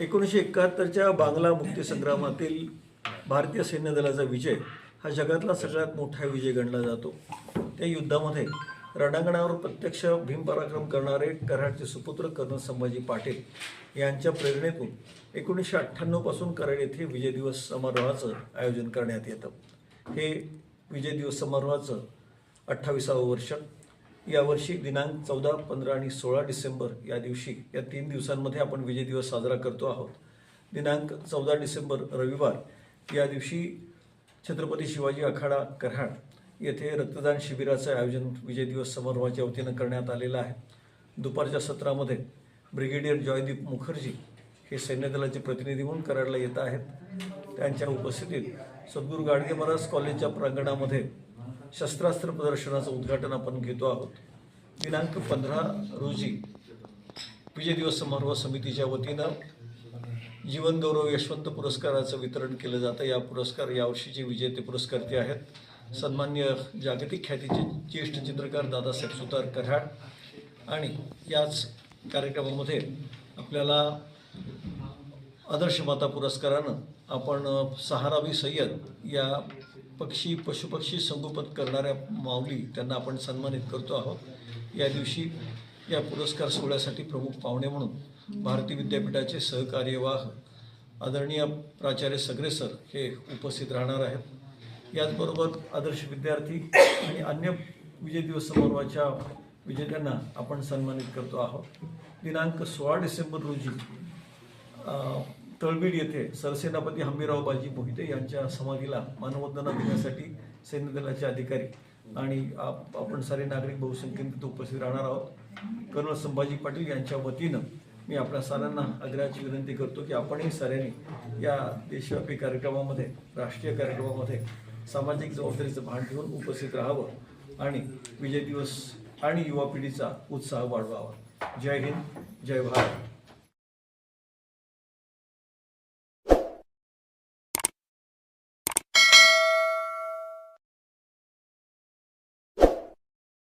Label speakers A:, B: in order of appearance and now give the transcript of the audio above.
A: एकोणीसशे एकाहत्तरच्या बांगला मुक्तीसंग्रामातील भारतीय सैन्य दलाचा विजय हा जगातला सगळ्यात मोठा विजय गणला जातो. त्या युद्धामध्ये रणांगणावर प्रत्यक्ष भीमपराक्रम करणारे कराडचे सुपुत्र कर्नल संभाजी पाटील यांच्या प्रेरणेतून एकोणीसशे अठ्ठ्याण्णवपासून कराड येथे विजय दिवस समारोहाचं आयोजन करण्यात येतं. हे विजय दिवस समारोहाचं अठ्ठावीसावं वर्ष यावर्षी दिनांक चौदा पंधरा आणि सोळा डिसेंबर या दिवशी या तीन दिवसांमध्ये आपण विजय दिवस साजरा करतो आहोत. दिनांक चौदा डिसेंबर रविवार या दिवशी छत्रपती शिवाजी आखाडा कराड येथे रक्तदान शिबिराचं आयोजन विजय दिवस समारोहाच्या वतीनं करण्यात आलेलं आहे. दुपारच्या सत्रामध्ये ब्रिगेडियर जॉयदीप मुखर्जी हे सैन्य दलाचे प्रतिनिधी म्हणून कराडला येत आहेत. त्यांच्या उपस्थितीत सद्गुरू गाडगे महाराज कॉलेजच्या प्रांगणामध्ये शस्त्रास्त्र प्रदर्शनाचं उद्घाटन आपण घेतो आहोत. दिनांक पंधरा रोजी विजय दिवस समारोह समितीच्या वतीनं जीवन गौरव यशवंत पुरस्काराचं वितरण केलं जातं. या पुरस्कार यावर्षीचे विजेते पुरस्कर्ते आहेत. सन्मान्य जागतिक ख्यातीचे ज्येष्ठ चित्रकार दादासाहेब सुतार कराड आणि याच कार्यक्रमामध्ये आपल्याला आदर्श माता पुरस्कारानं आपण सहारावी सय्यद या पक्षी पशुपक्षी संगोपन करणाऱ्या माऊली त्यांना आपण सन्मानित करतो आहोत. या दिवशी या पुरस्कार सोहळ्यासाठी प्रमुख पाहुणे म्हणून भारतीय विद्यापीठाचे सहकार्यवाह आदरणीय प्राचार्य सगरे सर हे उपस्थित राहणार आहेत. याचबरोबर आदर्श विद्यार्थी आणि अन्य विजय दिवस समारोहाच्या विजेत्यांना आपण सन्मानित करतो आहोत. दिनांक सोळा डिसेंबर रोजी तळबीड येथे सरसेनापती हंबीराव बाजी मोहिते यांच्या समाधीला मानवंदना देण्यासाठी सैन्य दलाचे अधिकारी आणि आप- आपण सारे नागरिक बहुसंख्येने तिथे उपस्थित राहणार आहोत. कर्नल संभाजी पाटील यांच्या वतीनं मी आपल्या साऱ्यांना आग्रहाची विनंती करतो की आपणही साऱ्यांनी या देशव्यापी कार्यक्रमामध्ये राष्ट्रीय कार्यक्रमामध्ये सामाजिक जबाबदारीचं भान ठेवून उपस्थित राहावं आणि विजय दिवस आणि युवा पिढीचा उत्साह वाढवावा. जय हिंद जय भारत.